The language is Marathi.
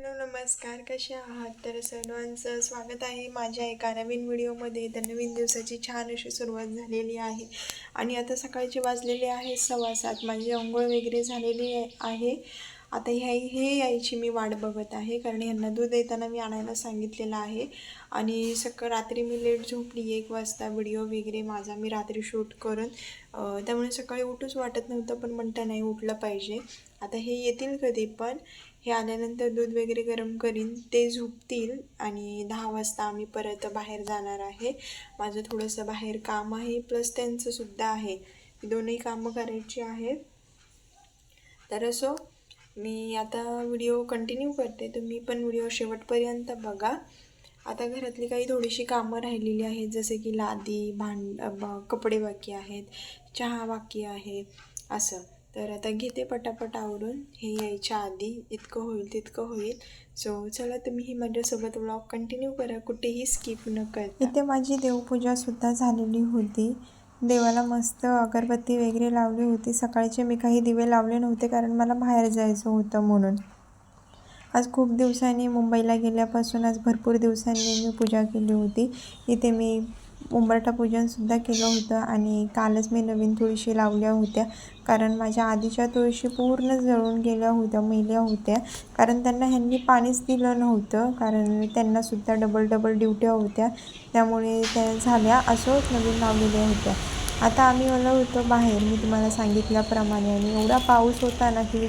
हॅलो नमस्कार. कसे आहात? तर सर्वांचं स्वागत आहे माझ्या एका नवीन व्हिडिओमध्ये. तर नवीन दिवसाची छान अशी सुरुवात झालेली आहे. आणि आता सकाळचे वाजलेले आहे सव्वा सात. माझी अंघोळ वगैरे झालेली आहे. आता ह्या हे यायची मी वाट बघत आहे कारण यांना दूध येताना मी आणायला सांगितलेलं आहे. आणि सकाळ रात्री मी लेट झोपली एक वाजता व्हिडिओ वगैरे माझा मी रात्री शूट करून त्यामुळे सकाळी उठूच वाटत नव्हतं पण म्हणता नाही उठलं पाहिजे. आता हे येतील कधी पण. हे आल्यानंतर दूध वगैरे गरम करीन ते झोपतील आणि दहा वाजता आम्ही परत बाहेर जाणार आहे. माझं थोडंसं बाहेर काम आहे प्लस त्यांचंसुद्धा आहे. दोनही कामं करायची आहेत. तर असो मी आता व्हिडिओ कंटिन्यू करते. तुम्ही पण व्हिडिओ शेवटपर्यंत बघा. आता घरातली काही थोडीशी कामं राहिलेली आहेत. जसे की लादी भांड ब- कपडे बाकी आहेत. चहा बाकी आहे. असं. तर आता घेते पटापट आवरून. हे यायच्या आधी इतकं होईल तितकं होईल. सो चला तुम्ही माझ्यासोबत व्लॉग कंटिन्यू करा. कुठेही स्किप न करता. इथे माझी देवपूजासुद्धा झालेली होती. देवाला मस्त अगरबत्ती वगैरे लावली होती. सकाळचे मी काही दिवे लावले नव्हते कारण मला बाहेर जायचं होतं म्हणून. आज खूप दिवसांनी मुंबईला गेल्यापासून आज भरपूर दिवसांनी मी पूजा केली होती. इथे मी उंबरठा पूजनसुद्धा केलं होतं आणि कालच मी नवीन तुळशी लावल्या होत्या. कारण माझ्या आधीच्या तुळशी पूर्ण जळून गेल्या होत्या मेल्या होत्या. कारण त्यांना ह्यांनी पाणीच दिलं नव्हतं. कारण त्यांनासुद्धा डबल डबल ड्युट्या होत्या. त्यामुळे त्या झाल्या असोच नवीन लावलेल्या होत्या. आता आम्ही आलो होतो बाहेर. मी तुम्हाला सांगितल्याप्रमाणे आणि एवढा पाऊस होता ना की